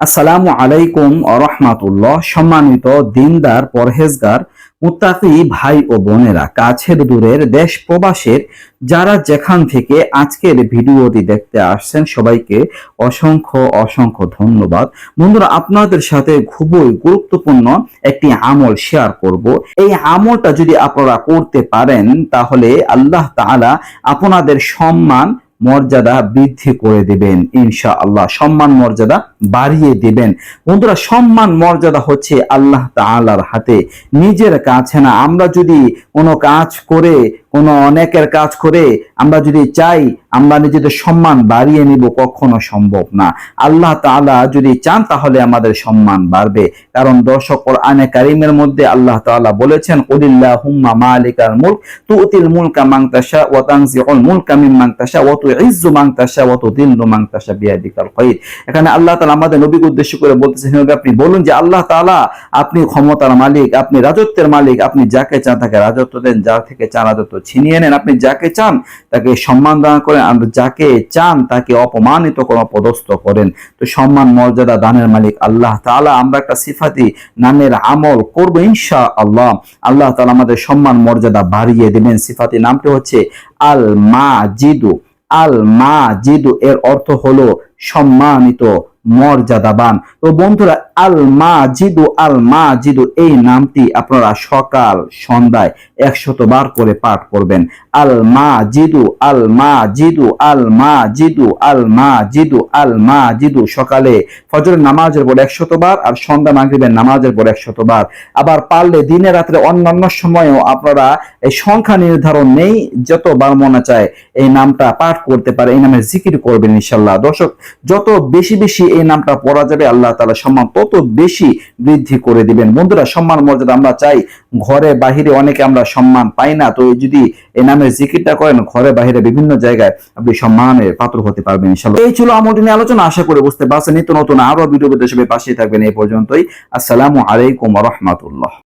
আসসালামু আলাইকুম রহমাতুল্লাহ। সম্মানিত দিনদার, পরহেজগার, মুত্তাকি ভাই ও বোনেরা, কাছের দূরের দেশ প্রবাসের যারা যেখান থেকে আজকের ভিডিওটি দেখতে আসছেন, সবাইকে অসংখ্য অসংখ্য ধন্যবাদ। বন্ধুরা, আপনাদের সাথে খুবই গুরুত্বপূর্ণ একটি আমল শেয়ার করব। এই আমলটা যদি আপনারা করতে পারেন, তাহলে আল্লাহ তাআলা আপনাদের সম্মান মর্যাদা বৃদ্ধি করে দেবেন ইনশা আল্লাহ সম্মান মর্যাদা বাড়িয়ে দেবেন। বন্ধুরা, সম্মান মর্যাদা হচ্ছে আল্লাহ তাআলার হাতে। নিজের কাছে না, আমরা যদি কোনো কাজ করে কোনো অনেকের কাজ করে আমরা যদি চাই, আমরা নিজেদের সম্মান বাড়িয়ে নিব কখনো সম্ভব না। আল্লাহ তাআলা যদি চান তাহলে আমাদের সম্মান বাড়বে। কারণ দর্শক কোরআনে কারিমের মধ্যে আল্লাহ তাআলা বলেছেন কুলিল্লাহুম্মা মালিকাল মুলক, তুতিল মুলকা মান তাশা ওয়া তানজিউল মুলকা মিম্মান তাশা ওয়া তুইজ্জু মান তাশা ওয়া তুদিল্লু মান তাশা বিয়াদিকাল খায়র এখানে আল্লাহ তালা আমাদের নবীকে উদ্দেশ্য করে বলতেছেন আপনি বলুন যে আল্লাহ তাআলা আপনি ক্ষমতার মালিক, আপনি রাজত্বের মালিক, আপনি যাকে চান তাকে রাজত্ব দেন, যা থেকে চান রাজত্ব ছিনিয়ে নেন। আপনি যাকে চান তাকে সম্মান দান করেন আর যাকে চান তাকে অপমানিত করেন অপদস্থ করেন। তো সম্মান, মর্যাদা, দানের মালিক আল্লাহ তাআলা। আমরা একটা সিফাতি নামের আমল করব ইনশা আল্লাহ আল্লাহ তালা আমাদের সম্মান, মর্যাদা বাড়িয়ে দেবেন। সিফাতি নামটি হচ্ছে আল মা জিদু আল মা জিদু এর অর্থ হলো সম্মানিত মর্যাদাবান। তো বন্ধুরা আল মা জিদু আল মা জিদু এই নামটি আপনারা সকাল সন্ধ্যায় একশত বার করে পাঠ করবেন। আল মা জিদু আল মা জিদু আল মা জিদু আল মা জিদু আল মা জিদু সকালে ফজরের নামাজের পর একশত বার আর সন্ধ্যা মাগরিবের নামাজের পর একশত বার। আবার পারলে দিনে রাত্রে অন্যান্য সময়েও আপনারা এই সংখ্যা নির্ধারণ নেই, যতবার মনে চায় এই নামটা পাঠ করতে পারে, এই নামে জিকির করবেন ইনশাল্লাহ। দর্শক, যত বেশি বেশি এই নামটা পড়া যাবে। আল্লাহ তালা সম্মান তত বেশি বৃদ্ধি করে দিবেন। বন্ধুরা, সম্মান মর্যাদা আমরা চাই। ঘরে বাহিরে অনেকে আমরা সম্মান পাই না। তো যদি এই নামের জিকিরটা করেন, ঘরে বাহিরে বিভিন্ন জায়গায় আপনি সম্মানের পাত্র হতে পারবেন এই ছিল আমলটি নিয়ে আলোচনা। আশা করে বুঝতে পারছেন। নিত্য নতুন আরও ভিডিও সবাই পাশে থাকবেন। এই পর্যন্তই। আসসালামু আলাইকুম রহমাতুল্লাহ।